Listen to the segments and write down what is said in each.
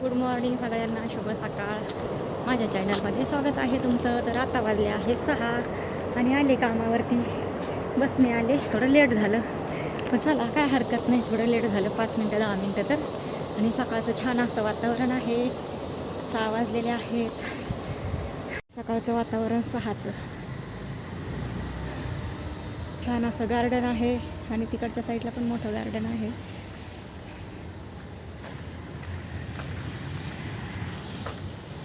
Good morning सगळ्यांना शुभ सकाळ. माझ्या चॅनलमध्ये स्वागत आहे तुमचं. तर आता वाजले आहेत सहा आणि आले कामावरती. बसने आले थोडं लेट झालं. पण चला काय हरकत नाही थोडं लेट झालं पाच मिनटं दहा मिनटं तर. आणि सकाळचं छान असं वातावरण आहे. सहा वाजलेले आहेत. सकाळचं वातावरण सहाचं. छान असं गार्डन आहे आणि तिकडच्या साईडला पण मोठं गार्डन आहे.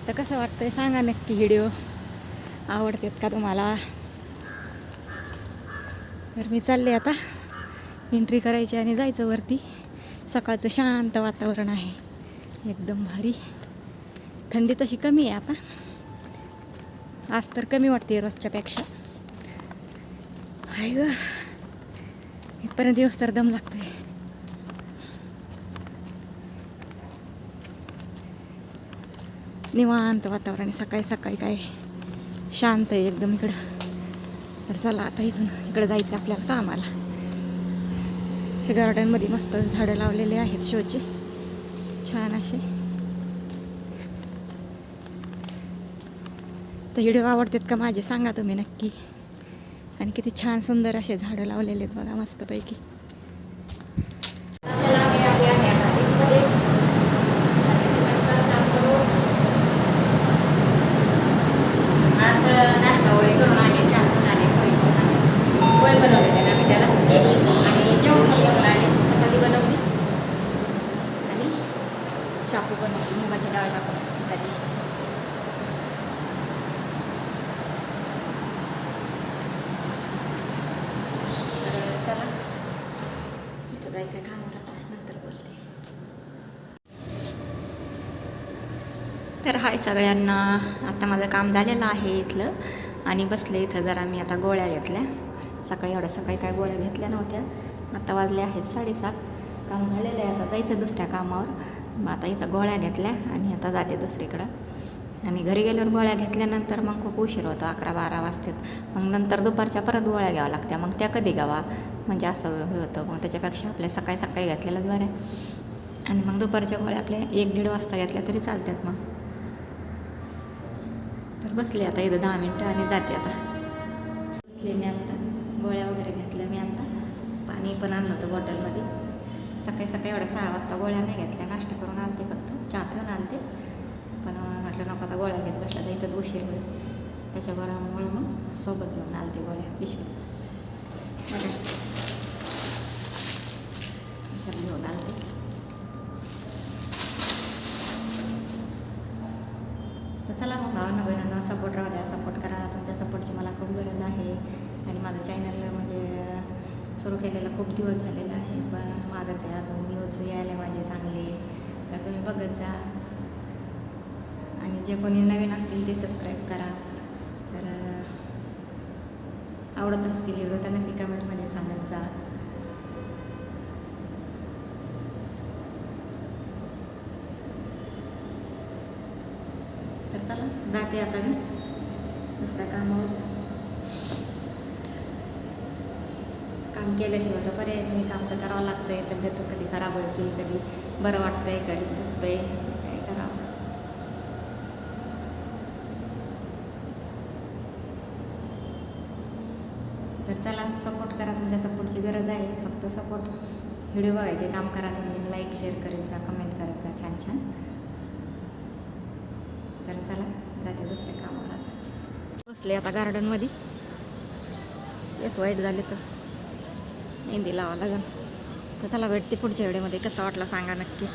तर कसं वाटतंय? सांगा नक्की व्हिडिओ आवडतात का तुम्हाला? तर मी चालले आता. एंट्री करायची आणि जायचं वरती. सकाळचं शांत वातावरण आहे. एकदम भारी. थंडी तशी कमी आहे आता. आज तर कमी वाटते रोजच्यापेक्षा. आहे ग. इथपर्यंत दिवस तर दम लागतोय. निवांत वातावरण आहे. सकाळी सकाळी काय शांत आहे एकदम इकडं. तर चला आता इथून इकडं जायचं आपल्याला कामाला. गार्डनमध्ये मस्त झाडं लावलेले आहेत शोचे. छान असे. तर व्हिडिओ आवडतात का माझे सांगा तुम्ही नक्की. आणि किती छान सुंदर असे झाडं लावलेले आहेत बघा मस्तपैकी आज नाश्ता वगैरे करून आले चहा पण आले पोळी पण आले पोळी बनवले त्याने आम्ही त्याला आणि जेवण पण करून आले चपाती बनवली आणि शापू बनवली मुगाची डाळ टाकून भाजी तर चला. इथं जायचं कामावर आता. नंतर बोलते. तर हाय सगळ्यांना. आता माझं काम झालेलं आहे इथलं. आणि बसले इथं. जरा मी आता गोळ्या घेतल्या. सकाळी एवढ्या सकाळी काय गोळ्या घेतल्या नव्हत्या. आता वाजले आहेत साडेसात. काम झालेलं आहे आता. जायचं दुसऱ्या कामावर. मग आता इथं गोळ्या घेतल्या आणि आता जाते दुसरीकडं. आणि घरी गेल्यावर गोळ्या घेतल्यानंतर मग खूप उशीर होतो अकरा बारा वाजतात. मग नंतर दुपारच्या परत गोळ्या घ्याव्या लागत्या. मग त्या कधी घ्यावा म्हणजे असं हे होतं. मग त्याच्यापेक्षा आपल्या सकाळी सकाळी घेतलेल्याच बरं आणि मग दुपारच्या गोळ्या आपल्या एक दीड वाजता घेतल्या तरी चालतात मग. तर बसले आता इथं दहा मिनटं आणि जाते आता. बसले मी आत्ता गोळ्या वगैरे घेतल्या मी आत्ता पाणी पण आणलं होतं बॉटलमध्ये सकाळी सकाळी एवढ्या सहा वाजता गोळ्या नाही घेतल्या. नाश्ता करून आलते फक्त. चहा पिऊन आलते. पण म्हटलं नको आता गोळ्या घेत बसल्या तर इथंच उशीर होईल. त्याच्याबरोबर मग सोबत घेऊन आलते गोळ्या पिशवी घेऊन आलते. तर चला मग भावना बहिणींना सपोर्ट राहू द्या. सपोर्ट करा. तुमच्या सपोर्टची मला खूप गरज आहे. आणि माझं चॅनल म्हणजे सुरू केलेलं खूप दिवस झालेला आहे. मागच आहे. अजून न्यूज यायला माझे चांगले. तर तुम्ही बघत जा. आणि जे कोणी नवीन असतील ते सबस्क्राईब करा. तर आवडत असतील व्हिडिओ तर नक्की कमेंटमध्ये सांगत जा. तर चला जाते आता मी दुसऱ्या कामावर काम केल्याशिवाय तर पर्याय नाही. काम तर करावं लागतं आहे तब्येत कधी खराब होते कधी बरं वाटतं आहे कधी दुखतंय. काय करावं? तर चला सपोर्ट करा तुमच्या सपोर्टची गरज आहे. फक्त सपोर्ट व्हिडिओ बघायचे काम करा तुम्ही. लाईक शेअर करत जा कमेंट करत जा. छान छान. तर चला जाते दुसऱ्या कामावर आता. बसले आता गार्डनमध्ये येस वाईट झाले तसं मेहंदी लावा लागेल तर चला भेटते पुढच्या व्हिडिओमध्ये कसं वाटलं सांगा नक्की